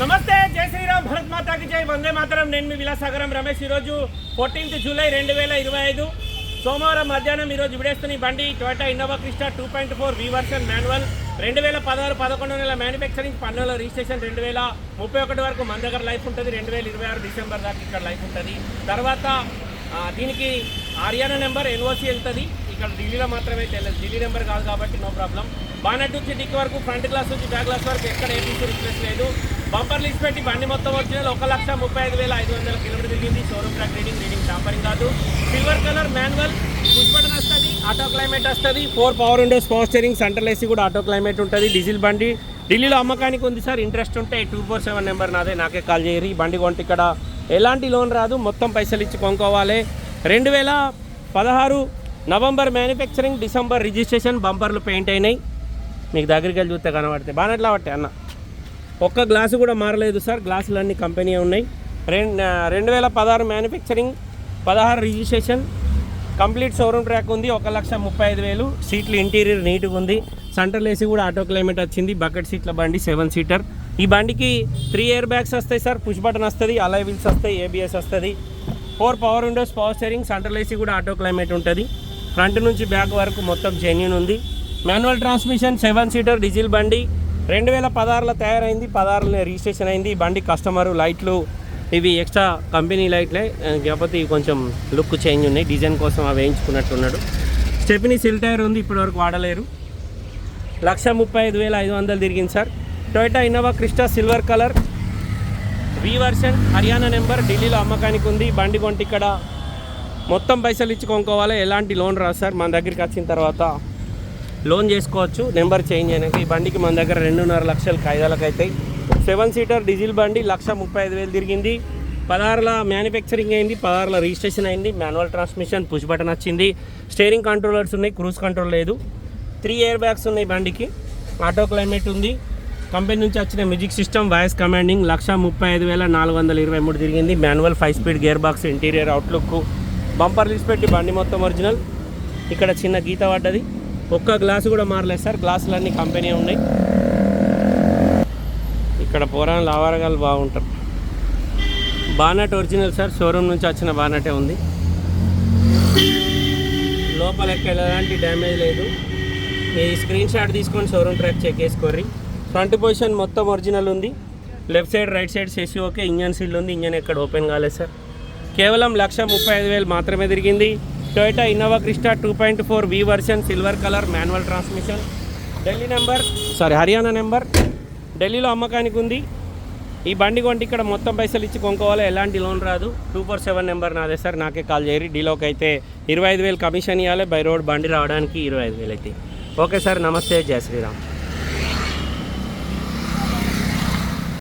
నమస్తే జై శ్రీరామ్ భరత్ మాతాకి జై. వందే మాతరం. నేను మీ విలాసాగరం రమేష్. ఈరోజు ఫోర్టీన్త్ జూలై రెండు వేల ఇరవై ఐదు సోమవారం మధ్యాహ్నం ఈరోజు విడేస్తున్న బండి Toyota Innova Crysta two point four V version manual రెండు వేల పదహారు పదకొండు నెలల మ్యానుఫ్యాక్చరింగ్ పన్నుల రిజిస్ట్రేషన్ రెండు వేల ముప్పై ఒకటి వరకు మన దగ్గర లైఫ్ ఉంటుంది. రెండు వేల ఇరవై ఆరు డిసెంబర్ దాకా ఇక్కడ లైఫ్ ఉంటుంది. తర్వాత దీనికి హర్యానా నెంబర్ ఎన్ఓసి వెళ్తుంది. ఇక్కడ ఢిల్లీలో మాత్రమే తెలియదు. ఢిల్లీ నెంబర్ కాదు కాబట్టి నో ప్రాబ్లం. బానెట్ నుంచి డిక్ వరకు ఫ్రంట్ గ్లాస్ నుంచి బ్యాక్ గ్లాస్ వరకు ఎక్కడ ఏపీసీ రిప్లేస్ లేదు. బంపర్ లిస్ట్ పెట్టి బండి మొత్తం వచ్చిన ఒక లక్ష ముప్పై ఐదు వేల ఐదు వందల కిలోమీటర్ తిరిగింది. Showroom track reading reading tampering కాదు. Silver colour manual push button వస్తుంది ఆటో క్లైమేట్ వస్తుంది. Four power windows power steering central AC కూడా ఆటో క్లైమేట్ ఉంటుంది. డీజిల్ బండి. ఢిల్లీలో అమ్మకానికి ఉంది సార్. ఇంట్రెస్ట్ ఉంటే టూ ఫోర్ సెవెన్ నెంబర్ నాదే. నాకే కాల్ చేయరు. ఈ బండి కొంటే ఇక్కడ ఎలాంటి లోన్ రాదు. మొత్తం పైసలు ఇచ్చి కొనుక్కోవాలి. రెండు వేల పదహారు నవంబర్ మ్యానుఫ్యాక్చరింగ్ డిసెంబర్ రిజిస్ట్రేషన్ బంపర్లు పెయింట్ అయినాయి. మీకు దగ్గరికి వెళ్ళి చూస్తే కనబడతాయి. బాగా పట్టాయి అన్న. ఒక్క గ్లాసు కూడా మారలేదు సార్. గ్లాసులు అన్ని కంపెనీ ఉన్నాయి. రెండు రెండు వేల పదహారు మ్యానుఫ్యాక్చరింగ్ పదహారు రిజిస్ట్రేషన్ కంప్లీట్ షోరూమ్ ట్రాక్ ఉంది. ఒక లక్ష ముప్పై ఐదు వేలు. సీట్లు ఇంటీరియర్ నీట్గా ఉంది. సెంట్రల్ ఏసీ కూడా ఆటో క్లైమేట్ వచ్చింది. బకెట్ సీట్ల బండి సెవెన్ సీటర్. ఈ బండికి త్రీ ఇయర్ బ్యాగ్స్ వస్తాయి సార్. పుష్ బటన్ వస్తుంది. అలై వీల్స్ వస్తాయి. ఏబిఎస్ వస్తుంది. Four power windows power steering central AC కూడా ఆటో క్లైమేట్ ఉంటుంది. ఫ్రంట్ నుంచి బ్యాక్ వరకు మొత్తం జెన్యున్ ఉంది. Manual transmission seven seater diesel బండి. రెండు వేల పదహారులో తయారైంది పదహారులో రిజిస్ట్రేషన్ అయింది. బండి కస్టమర్ లైట్లు ఇవి ఎక్స్ట్రా కంపెనీ లైట్లే కాకపోతే ఇవి కొంచెం లుక్ చేంజ్ ఉన్నాయి. డిజైన్ కోసం అవి వేయించుకున్నట్టున్నాడు. స్టెప్ని సిల్ టైర్ ఉంది ఇప్పటివరకు వాడలేరు. లక్ష ముప్పై ఐదు వేల ఐదు వందలు తిరిగింది sir. Toyota Innova Crysta silver colour V version Haryana number ఢిల్లీలో అమ్మకానికి ఉంది. బండి కొంటి ఇక్కడ మొత్తం పైసలు ఇచ్చి ఎలాంటి లోన్ రాదు సార్. మన దగ్గరికి వచ్చిన తర్వాత లోన్ చేసుకోవచ్చు. నెంబర్ చేంజ్ అయినాక ఈ బండికి మన దగ్గర రెండున్నర లక్షలు కాయిదాలకు అవుతాయి సెవెన్ సీటర్ డీజిల్ బండి లక్ష ముప్పై ఐదు వేలు తిరిగింది. పదహారుల మ్యానుఫ్యాక్చరింగ్ అయింది. పదహారుల రిజిస్ట్రేషన్ అయింది. మాన్యువల్ ట్రాన్స్మిషన్ పుష్ బటన్ వచ్చింది. స్టీరింగ్ కంట్రోలర్స్ ఉన్నాయి. క్రూజ్ కంట్రోల్ లేదు. త్రీ ఇయర్ బ్యాగ్స్ ఉన్నాయి బండికి. ఆటో క్లైమేట్ ఉంది. కంపెనీ నుంచి వచ్చిన music system voice commanding lakh ముప్పై ఐదు వేల నాలుగు వందల ఇరవై మూడు తిరిగింది. Manual five speed gear box interior outlook bumper list పెట్టి బండి మొత్తం ఒరిజినల్. ఇక్కడ చిన్న గీత పడ్డది. ఒక్క గ్లాసు కూడా మారలేదు సార్. గ్లాసులన్నీ కంపెనీ ఉన్నాయి. ఇక్కడ పోరాలు ఆవారగాలు బాగుంటారు. Bonnet original sir. షోరూమ్ నుంచి వచ్చిన బానటే ఉంది. లోపల ఎక్కడ ఎలాంటి డ్యామేజ్ లేదు. మీ స్క్రీన్ షాట్ తీసుకొని షోరూమ్ ట్రాక్ చెక్ చేసుకోర్రి. ఫ్రంట్ పొజిషన్ మొత్తం ఒరిజినల్ ఉంది. లెఫ్ట్ సైడ్ రైట్ సైడ్ చేసి ఓకే. ఇంజన్ సీల్ ఉంది. ఇంజన్ ఎక్కడ ఓపెన్ కాలేదు సార్. కేవలం లక్ష ముప్పై ఐదు వేలు మాత్రమే తిరిగింది. Toyota Innova Crysta two point four V version silver colour manual transmission. Delhi number sorry Haryana number. ఢిల్లీలో అమ్మకానికి ఉంది. ఈ బండి కొంటే ఇక్కడ మొత్తం పైసలు ఇచ్చి కొనుక్కోవాలి. ఎలాంటి లోన్ రాదు. టూ ఫోర్ సెవెన్ నెంబర్ నాదే సార్. నాకే కాల్ చేయరు. డీలోకి అయితే ఇరవై ఐదు వేలు కమిషన్ ఇవ్వాలి బై రోడ్ బండి రావడానికి ఇరవై ఐదు వేలు అయితే. Okay sir. నమస్తే. జయ శ్రీరామ్.